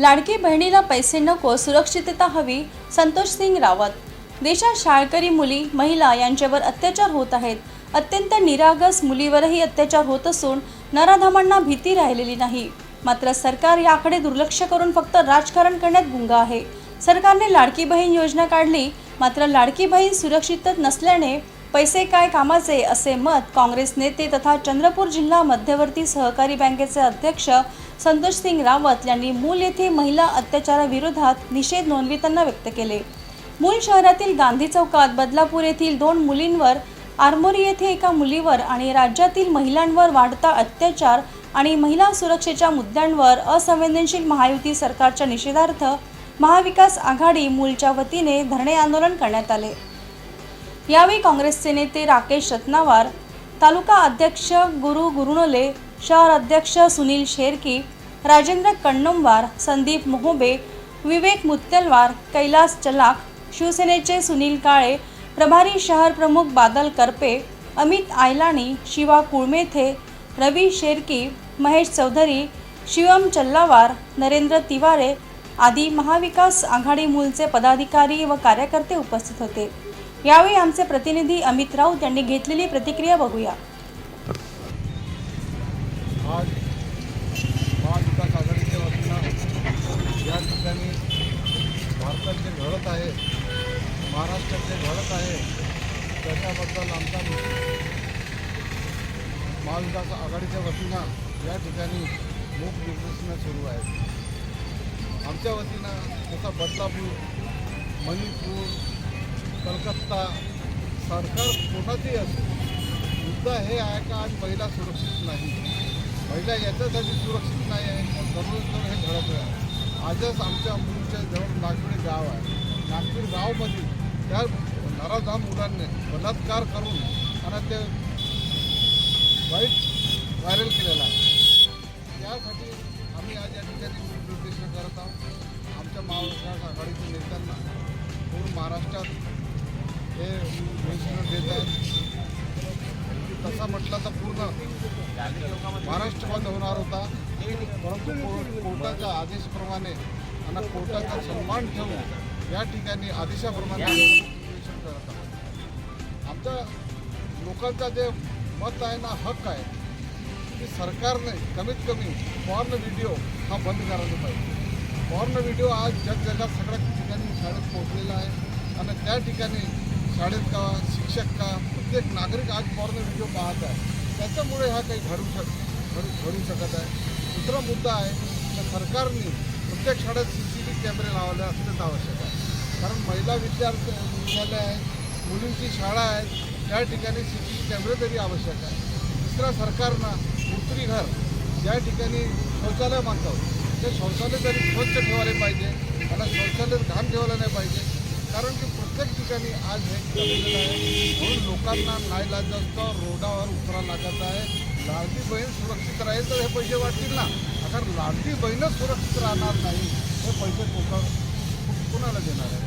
लाडकी बहिणीला पैसे नको सुरक्षितता हवी संतोष सिंग रावत. देशात शाळकरी मुली महिला यांच्यावर अत्याचार होत आहेत. अत्यंत निरागस मुलीवरही अत्याचार होत असून नराधमांना भीती राहिलेली नाही. मात्र सरकार याकडे दुर्लक्ष करून फक्त राजकारण करण्यात गुंग आहे. सरकारने लाडकी बहीण योजना काढली मात्र लाडकी बहीण सुरक्षितच नसल्याने पैसे काय कामाचे असे मत काँग्रेस नेते तथा चंद्रपूर जिल्हा मध्यवर्ती सहकारी बँकेचे अध्यक्ष संतोष सिंग रावत यांनी मूल येथे महिला अत्याचाराविरोधात निषेध नोंदविताना व्यक्त केले. मूल शहरातील गांधी चौकात बदलापूर येथील दोन मुलींवर आरमोरी येथे एका मुलीवर आणि राज्यातील महिलांवर वाढता अत्याचार आणि महिला सुरक्षेच्या मुद्द्यांवर असंवेदनशील महायुती सरकारच्या निषेधार्थ महाविकास आघाडी मूलच्या वतीने धरणे आंदोलन करण्यात आले. यावेळी काँग्रेसचे नेते राकेश रत्नावार तालुका अध्यक्ष गुरु गुरुणले शहर अध्यक्ष सुनील शेरकी राजेंद्र कण्णमवार संदीप मोहोबे विवेक मुत्तलवार कैलास चलाक शिवसेनेचे सुनील काळे प्रभारी शहर प्रमुख बादल करपे अमित आयलाणी शिवा कुळमेथे रवी शेरकी महेश चौधरी शिवम चल्लावार नरेंद्र तिवारे आदी महाविकास आघाडी मूलचे पदाधिकारी व कार्यकर्ते उपस्थित होते. यावेळी आमचे प्रतिनिधी अमित राऊत यांनी घेतलेली प्रतिक्रिया बघूया. आज महाविकास आघाडीच्या वतीनं या ठिकाणी भारतात जे घडत आहे महाराष्ट्रात जे घडत आहे त्याच्याबद्दल आमचा महाविकास आघाडीच्या वतीनं या ठिकाणी मूक निदर्शनं सुरू आहेत. आमच्या वतीनं जसा बदलापूर मणिपूर कलकत्ता सरकार कोणाचंही असेल मुद्दा हे आहे का आज महिला सुरक्षित नाही? महिला याच्यासाठी सुरक्षित नाही आहे पण दररोज दर हे घडत आहे. आजच आमच्या मुलीच्या जवळ नागपूर गाव आहे. नागपूर गावमध्ये त्या नराधाम मुलांनी बलात्कार करून आणि ते वाईट व्हायरल केलेला आहे. त्यासाठी आम्ही आज या ठिकाणी निर्देश करत आहोत. आमच्या महाविकास आघाडीच्या नेत्यांना पूर्ण महाराष्ट्रात हे निर्देशन देत आहेत तसा म्हटलं तर पूर्ण महाराष्ट्र बंद होणार होता. परंतु को- कोर्टाच्या आदेशाप्रमाणे आणि कोर्टाचा सन्मान ठेवून या ठिकाणी आदेशाप्रमाणे करत आहोत. आमच्या लोकांचा जे मत आहे ना हक्क आहे की सरकारने कमीत कमी पॉर्न व्हिडिओ हा बंद करायला पाहिजे. पॉर्न व्हिडिओ आज जगजगात सगळ्या ठिकाणी शाळेत पोहोचलेला आहे. आणि त्या ठिकाणी शाळेत का शिक्षक का प्रत्येक नागरिक आज पॉर्न व्हिडिओ पाहत आहे. त्याच्यामुळे हा काही घडू शक घडू घडू शकत आहे. दुसरा मुद्दा आहे की सरकारने प्रत्येक शाळेत सी सी टी व्ही कॅमेरे लावले असणंच आवश्यक आहे. कारण महिला विद्यार्थी विद्यालय आहे मुलींची शाळा आहे त्या ठिकाणी सी सी टी व्ही कॅमेरे तरी आवश्यक आहे. दुसरा सरकारनं पुत्री घर ज्या ठिकाणी शौचालय बांधतात ते शौचालय तरी स्वच्छ ठेवायला पाहिजे. आणि शौचालय घाण ठेवायला नाही पाहिजे. कारण की प्रत्येक ठिकाणी आज हे आहे. म्हणून लोकांना नाईलाज असतं रोडावर उतरा लागत आहे. लाडकी बहीण सुरक्षित राहील तर हे पैसे वाटतील ना. अगर लाडकी बहीणच सुरक्षित राहणार नाही हे पैसे कोणा कोणाला देणार आहे?